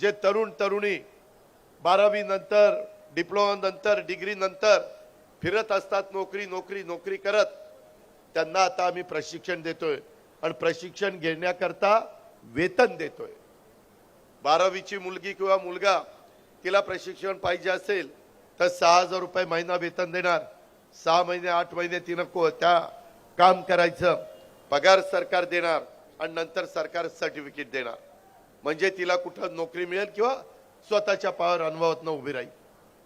जे तरुण तरुणी बारावी नंतर डिप्लोमा नंतर डिग्री नंतर फिरत असतात नोकरी नोकरी नोकरी करत त्यांना आता आम्ही प्रशिक्षण देतोय. आणि प्रशिक्षण घेण्याकरता वेतन देतोय. बारावीची मुलगी किंवा मुलगा तिला प्रशिक्षण पाहिजे असेल तर सहा हजार रुपये महिना वेतन देणार. सहा महिने आठ महिने ती नको त्या काम करायचं. पगार सरकार देणार आणि नंतर सरकार सर्टिफिकेट देणार. म्हणजे तिला कुठं नोकरी मिळेल किंवा स्वतःच्या पावर अनुभवातनं उभी राहील.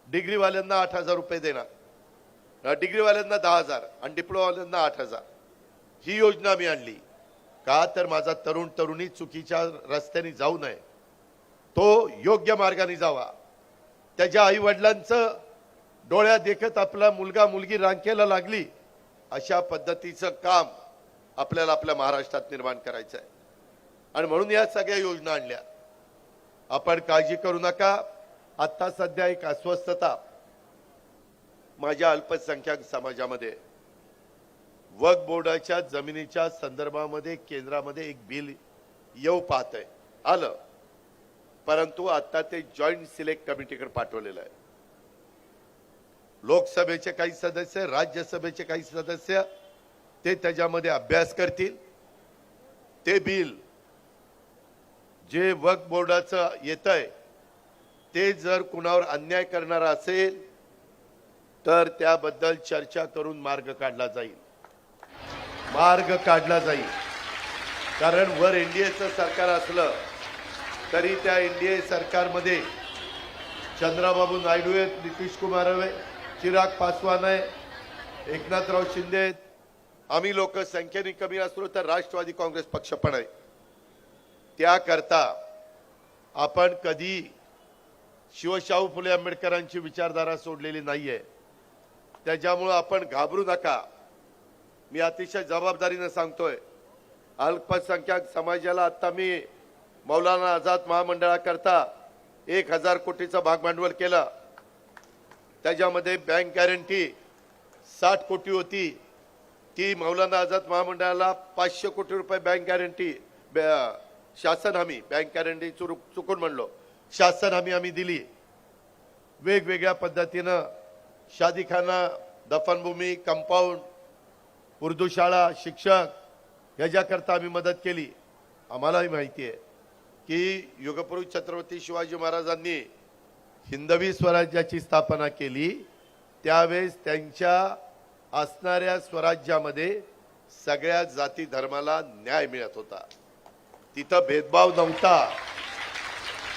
डिग्रीवाल्यांना आठ हजार रुपये देणार. डिग्रीवाल्यांना दहा हजार आणि डिप्लोमावाल्यांना आठ हजार. ही योजना मी आणली. का तर माझा तरुण तरुणी चुकीच्या रस्त्याने जाऊ नये. तो योग्य मार्गाने जावा. त्याच्या आईवडिलांचं डोळ्या देखत आपला मुलगा मुलगी रांकेला लागली अशा पद्धतीचं काम आपल्याला आपल्या महाराष्ट्रात निर्माण करायचं आहे आणि म्हणून या सगळ्या योजना आणल्या. आपण काळजी करू नका. आता सध्या एक अस्वस्थता माझ्या अल्पसंख्याक समाजामध्ये. वक बोर्डाच्या जमिनीच्या संदर्भामध्ये केंद्रामध्ये एक बिल येऊ पाहत आहे आलं. परंतु आता ते जॉईंट सिलेक्ट कमिटीकडे पाठवलेलं आहे. लोकसभेचे काही सदस्य राज्यसभेचे काही सदस्य ते त्याच्यामध्ये अभ्यास करतील. ते बिल जे वक बोर्डाचं येत आहे ते जर कुणावर अन्याय करणार असेल तर त्याबद्दल चर्चा करून मार्ग काढला जाईल. मार्ग काढला जाईल. कारण वर एनडीएचं सरकार असलं तरी त्या एनडीए सरकारमध्ये चंद्राबाबू नायडू आहेत नितीश कुमार आहे चिराग पासवान आहे एकनाथराव शिंदे आहेत. आम्ही लोक संख्येने कमी असलो तर राष्ट्रवादी काँग्रेस पक्ष पण आहे. त्याकरता आपण कधी शिवशाहू फुले आंबेडकरांची विचारधारा सोडलेली नाही आहे त्याच्यामुळं आपण घाबरू नका. मी अतिशय जबाबदारीनं सांगतोय अल्पसंख्याक समाजाला आत्ता मी मौलाना आझाद महामंडळाकरता एक हजार कोटीचं भागभांडवल केलं. त्याच्यामध्ये बँक गॅरंटी साठ कोटी होती. ती मौलाना आझाद महामंडळाला पाचशे कोटी रुपये बँक गॅरंटी शासन हमी बँक गॅरंटी चुकून म्हणलो. शासन हमी आम्ही दिली. वेगवेगळ्या पद्धतीनं शादीखाना दफनभूमी कंपाऊंड उर्दू शाळा शिक्षक ह्याच्याकरता आम्ही मदत केली. आम्हालाही माहिती आहे की युगपुरुष छत्रपती शिवाजी महाराजांनी हिंदवी स्वराज्याची स्थापना केली. त्यावेळेस त्यांच्या असणाऱ्या स्वराज्यामध्ये सगळ्या जाती धर्माला न्याय मिळत होता. तिथं भेदभाव नव्हता.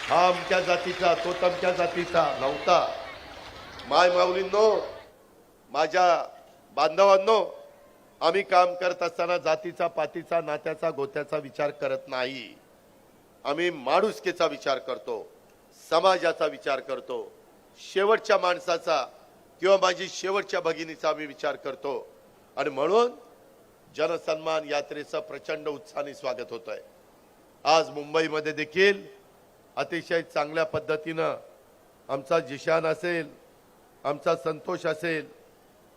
हा आमच्या जातीचा तो तमच्या जातीचा नव्हता. माय माऊलींनो माझ्या बांधवांनो आम्ही काम करत असताना जातीचा पातीचा नात्याचा गोत्याचा विचार करत नाही. आम्ही माणुसकीचा विचार करतो समाजाचा विचार करतो शेवटच्या माणसाचा किंवा माझी शेवटच्या भगिनीचा आम्ही विचार करतो. आणि म्हणून जनसन्मान यात्रेचं प्रचंड उत्साहाने स्वागत होत आहे आज मुंबईमध्ये देखील अतिशय चांगल्या पद्धतीनं आमचा जिशान असेल आमचा संतोष असेल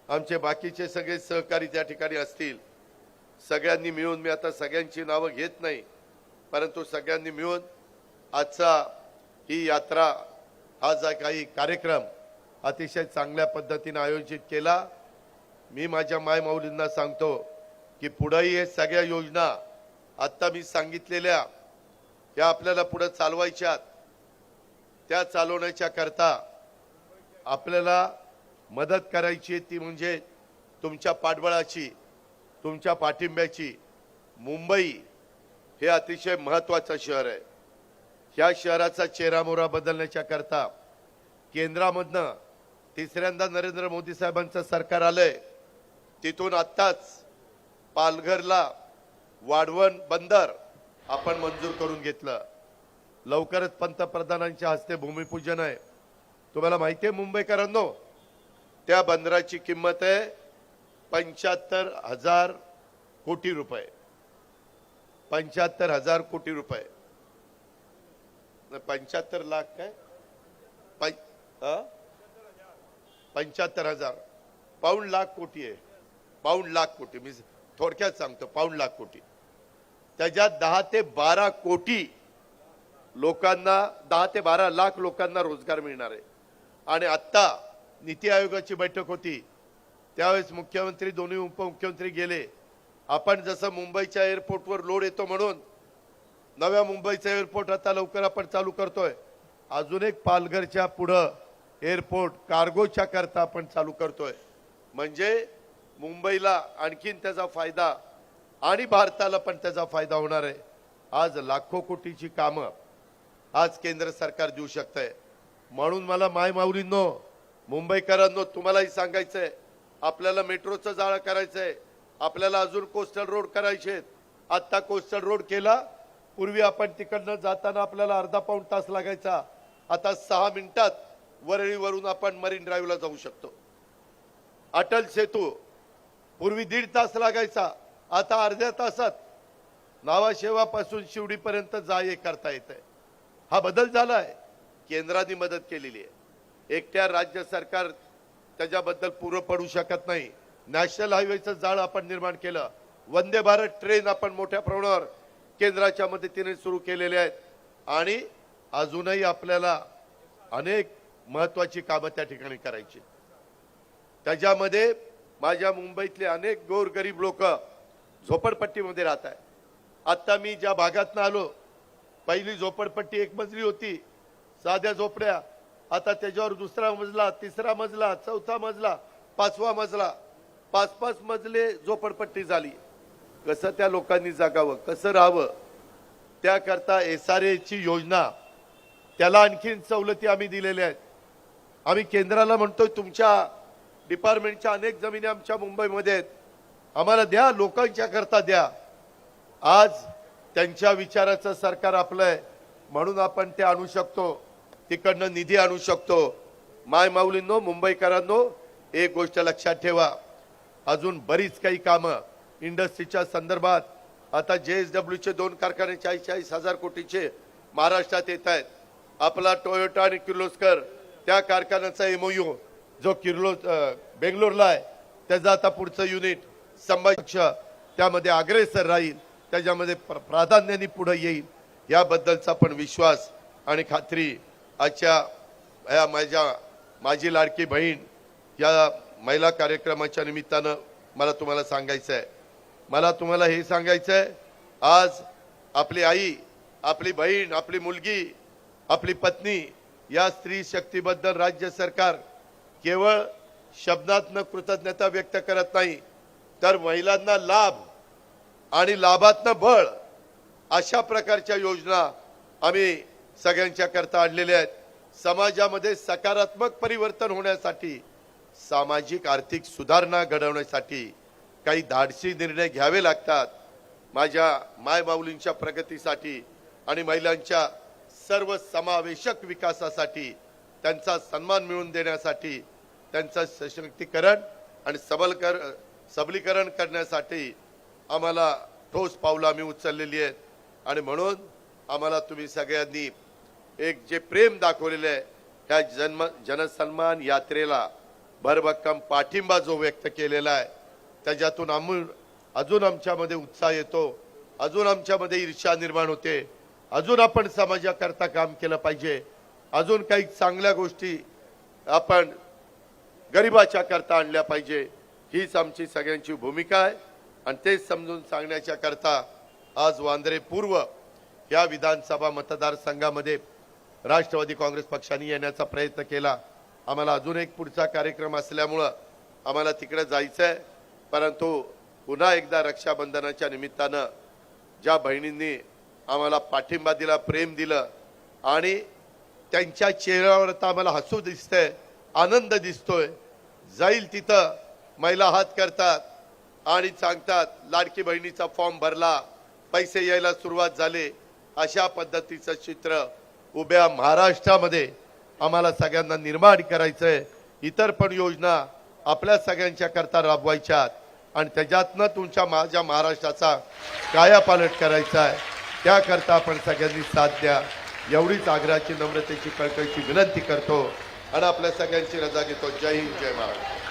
आमचे बाकीचे सगळे सहकारी त्या ठिकाणी असतील सगळ्यांनी मिळून मी आता सगळ्यांची नावं घेत नाही परंतु सगळ्यांनी मिळून आजचा ही यात्रा हा जा काही कार्यक्रम अतिशय चांगल्या पद्धतीनं आयोजित केला. मी माझ्या मायमाऊलींना सांगतो की पुढंही हे सगळ्या योजना आत्ता मी सांगितलेल्या या आपल्याला पुढे चालवायच्यात त्या चालवण्याच्या करता आपल्याला मदत करायची ती म्हणजे तुमच्या पाठबळाची तुमच्या पाठिंब्याची. मुंबई हे अतिशय महत्वाचं शहर आहे. ह्या शहराचा चेहरामोहरा बदलण्याच्या करता केंद्रामधनं तिसऱ्यांदा नरेंद्र मोदी साहेबांचं सरकार आलंय. तिथून आत्ताच पालघरला वाढवण बंदर आपण मंजूर करून घेतलं. लवकरच पंतप्रधानांच्या हस्ते भूमिपूजन आहे. तुम्हाला माहिती आहे मुंबईकरांनो त्या बंदराची किंमत आहे पंच्याहत्तर हजार कोटी रुपये. पंच्याहत्तर हजार कोटी रुपये. पंच्याहत्तर लाख काय? पंच्याहत्तर हजार. पाऊण लाख कोटी आहे. पाऊण लाख कोटी. मी थोडक्यात सांगतो पाऊण लाख कोटी. त्याच्यात दहा ते बारा कोटी लोकांना दहा ते बारा लाख लोकांना रोजगार मिळणार आहे. आणि आत्ता नीती आयोगाची बैठक होती. त्यावेळेस मुख्यमंत्री दोन्ही उपमुख्यमंत्री गेले. आपण जसं मुंबईच्या एअरपोर्टवर लोड येतो म्हणून नव्या मुंबईचा एअरपोर्ट आता लवकर आपण चालू करतोय. अजून एक पालघरच्या पुढं एअरपोर्ट कार्गोच्या करता आपण चालू करतोय. म्हणजे मुंबईला आणखीन त्याचा फायदा आणि भारताला पण त्याचा फायदा होणार आहे. आज लाखो कोटीची कामं आज केंद्र सरकार देऊ शकतंय. म्हणून मला माय माऊलींनो मुंबईकरांनो तुम्हालाही सांगायचंय आपल्याला मेट्रोचं जाळं करायचंय आपल्याला अजून कोस्टल रोड करायचे आत्ता कोस्टल रोड केला पूर्वी आपण तिकडनं जाताना आपल्याला अर्धा पाऊण तास लागायचा. आता सहा मिनिटात वरळीवरून आपण मरीन ड्राईव्हला जाऊ शकतो. अटल सेतू पूर्वी दीड तास लागायचा. आता अर्ध्या तासात नावाशेवापासून शिवडीपर्यंत जा ये करता येत आहे हा बदल झाला आहे केंद्राने मदत केलेली आहे. एकट्या राज्य सरकार त्याच्याबद्दल पुरं पडू शकत नाही. नॅशनल हायवेचं जाळ आपण निर्माण केलं. वंदे भारत ट्रेन आपण मोठ्या प्रमाणावर केंद्राच्या मदतीने सुरू केलेले आहेत. आणि अजूनही आपल्याला अनेक महत्वाची कामं त्या ठिकाणी करायची त्याच्यामध्ये माझ्या मुंबईतले अनेक गोरगरीब लोक झोपडपट्टीमध्ये राहत आहे. आत्ता मी ज्या भागातनं आलो पहिली झोपडपट्टी एक मजली होती साध्या झोपड्या. आता त्याच्यावर दुसरा मजला तिसरा मजला चौथा मजला पाचवा मजला. पाच पाच मजले झोपडपट्टी झाली. कसं त्या लोकांनी जगावं कसं राहावं त्याकरता एस आर एची योजना. त्याला आणखीन सवलती आम्ही दिलेल्या आहेत. आम्ही केंद्राला म्हणतोय तुमच्या डिपार्टमेंटच्या अनेक जमिनी आमच्या मुंबईमध्ये आहेत. आम्हाला द्या लोकांच्या करता द्या. आज त्यांच्या विचाराचं सरकार आपलं आहे. म्हणून आपण ते आणू शकतो. तिकडनं निधी आणू शकतो. माय माऊलींनो मुंबईकरांनो एक गोष्ट लक्षात ठेवा. अजून बरीच काही कामं इंडस्ट्रीच्या संदर्भात. आता जे एस डब्ल्यूचे दोन कारखाने चाळीस चाळीस हजार कोटीचे महाराष्ट्रात येत आहेत. आपला टोयोटा आणि किर्लोस्कर त्या कारखान्याचा एमओयू जो किर्लो बेंगलोरला आहे त्याचा आता पुढचं युनिट. संभाष त्यामध्ये अग्रेसर राहील त्याच्यामध्ये प्र- प्राधान्याने पुढे येईल याबद्दलचा पण विश्वास आणि खात्री आजच्या या माझ्या माझी लाडकी बहीण या महिला कार्यक्रमाच्या निमित्तानं मला तुम्हाला सांगायचं आहे मला तुम्हाला हे सांगायचं आहे आज आपली आई आपली बहीण आपली मुलगी आपली पत्नी या स्त्री शक्तीबद्दल राज्य सरकार केवळ शब्दातनं कृतज्ञता व्यक्त करत नाही तर महिलांना लाभ आणि लाभातनं बळ अशा प्रकारच्या योजना आम्ही सगळ्यांच्या करता आणलेल्या आहेत. समाजामध्ये सकारात्मक परिवर्तन होण्यासाठी सामाजिक आर्थिक सुधारणा घडवण्यासाठी काही धाडसी निर्णय घ्यावे लागतात. माझ्या मायबाऊलींच्या प्रगतीसाठी आणि महिलांच्या सर्व समावेशक विकासासाठी त्यांचा सन्मान मिळवून देण्यासाठी त्यांचं सशक्तीकरण आणि सबलकर सबलीकरण करण्यासाठी आम्हाला ठोस पावलं आम्ही उचललेली आहेत. आणि म्हणून आम्हाला तुम्ही सगळ्यांनी एक जे प्रेम दाखवलेलं आहे त्या जन्म जनसन्मान यात्रेला भरभक्कम पाठिंबा जो व्यक्त केलेला आहे त्याच्यातून आम्ही अजून आमच्यामध्ये उत्साह येतो अजून आमच्यामध्ये ईर्ष्या निर्माण होते अजून आपण समाजाकरता काम केलं पाहिजे अजून काही चांगल्या गोष्टी आपण गरिबाच्या करता आणल्या पाहिजे हीच आमची सगळ्यांची भूमिका आहे. आणि तेच समजून सांगण्याच्या करता आज वांद्रे पूर्व या विधानसभा मतदारसंघामध्ये राष्ट्रवादी काँग्रेस पक्षाने येण्याचा प्रयत्न केला. आम्हाला अजून एक पुढचा कार्यक्रम असल्यामुळं आम्हाला तिकडे जायचं आहे परंतु पुन्हा एकदा रक्षाबंधनाच्या निमित्तानं ज्या बहिणींनी आम्हाला पाठिंबा दिला प्रेम दिलं आणि त्यांच्या चेहऱ्यावर तर आम्हाला हसू दिसतंय आनंद दिसतोय जाईल तिथं महिला हात करतात आणि सांगतात लाडकी बहिणीचा फॉर्म भरला पैसे यायला सुरुवात झाले. अशा पद्धतीचं चित्र उभ्या महाराष्ट्रामध्ये आम्हाला सगळ्यांना निर्माण करायचं आहे इतर पण योजना आपल्या सगळ्यांच्या करता राबवायच्यात आणि त्याच्यातनं तुमच्या माझ्या महाराष्ट्राचा कायापालट करायचा आहे त्याकरता आपण सगळ्यांनी साथ द्या. एवढीच आग्रहाची नम्रतेची कळकळीची विनंती करतो. आणि आपल्या सगळ्यांची रजा घेतो. जय हिंद जय महाराष्ट्र.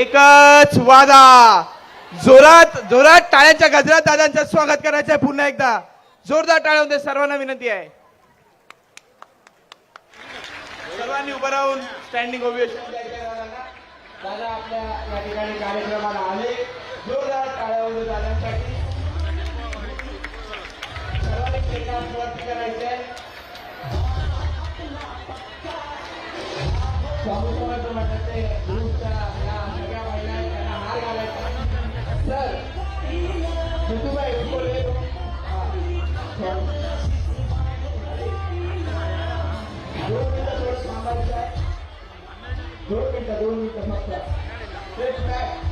एकच वादा. जोरात जोरात टाळ्याच्या गजरात दादांचं स्वागत करायचं आहे पुन्हा एकदा. जोरदार टाळ्या होते सर्वांना विनंती आहे. सर्वांनी उभं राहून स्टँडिंग ओव्हिएशन दादा आपल्या या ठिकाणी कार्यक्रमाला आले. दोन मिनिटं दोन मिनिटं फक्त Stretch back.